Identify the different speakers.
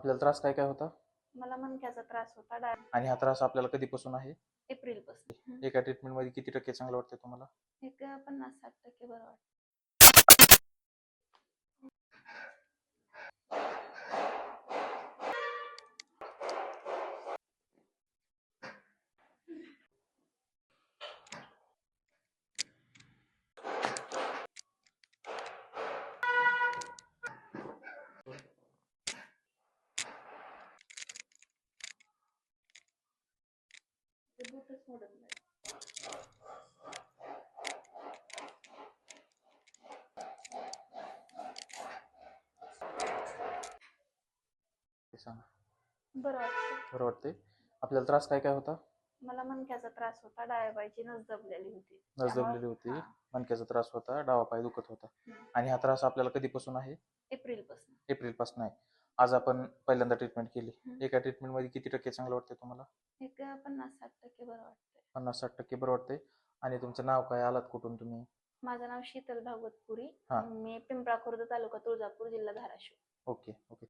Speaker 1: आपल्याला त्रास काय काय होता?
Speaker 2: मला मणक्याचा त्रास होता डाय
Speaker 1: आणि हा त्रास आपल्याला कधीपासून आहे?
Speaker 2: एप्रिलपासून
Speaker 1: एका ट्रीटमेंटमध्ये किती टक्के चांगलं वाटतंय तुम्हाला?
Speaker 2: एक पन्नास साठ टक्के बरं वाटतं ते बोटच मोडून जाईल.
Speaker 1: ते सांगा.
Speaker 2: बरं वाटतं
Speaker 1: बरं वाटतंय. आपल्याला त्रास काय काय होता?
Speaker 2: मला मणक्याचा त्रास होता. डाव्या पायची नस दबलेली होती.
Speaker 1: नस
Speaker 2: त्यामुळं-
Speaker 1: दबलेली होती.
Speaker 2: हा.
Speaker 1: मणक्याचा त्रास होता. डावा पाय दुखत होता.
Speaker 2: हम्म.
Speaker 1: आणि हा त्रास आपल्याला कधीपासून आहे? एप्रिलपासून एप्रिलपासून आहे. आज आपण पहिल्यांदा ट्रीटमेंट केली. एका ट्रीटमेंटमध्ये किती टक्के चांगलं वाटतंय तुम्हाला?
Speaker 2: एक पन्नास साठ टक्के बरं वाटतंय.
Speaker 1: पन्नास साठ टक्के बरं वाटतंय. आणि तुमचं नाव काय? आलात कुठून तुम्ही?
Speaker 2: माझं नाव शीतल भागवतपुरी.
Speaker 1: हा.
Speaker 2: मी पिंपळा खुर्द तालुका तुळजापूर जिल्हा धाराशिव.
Speaker 1: Okay okay.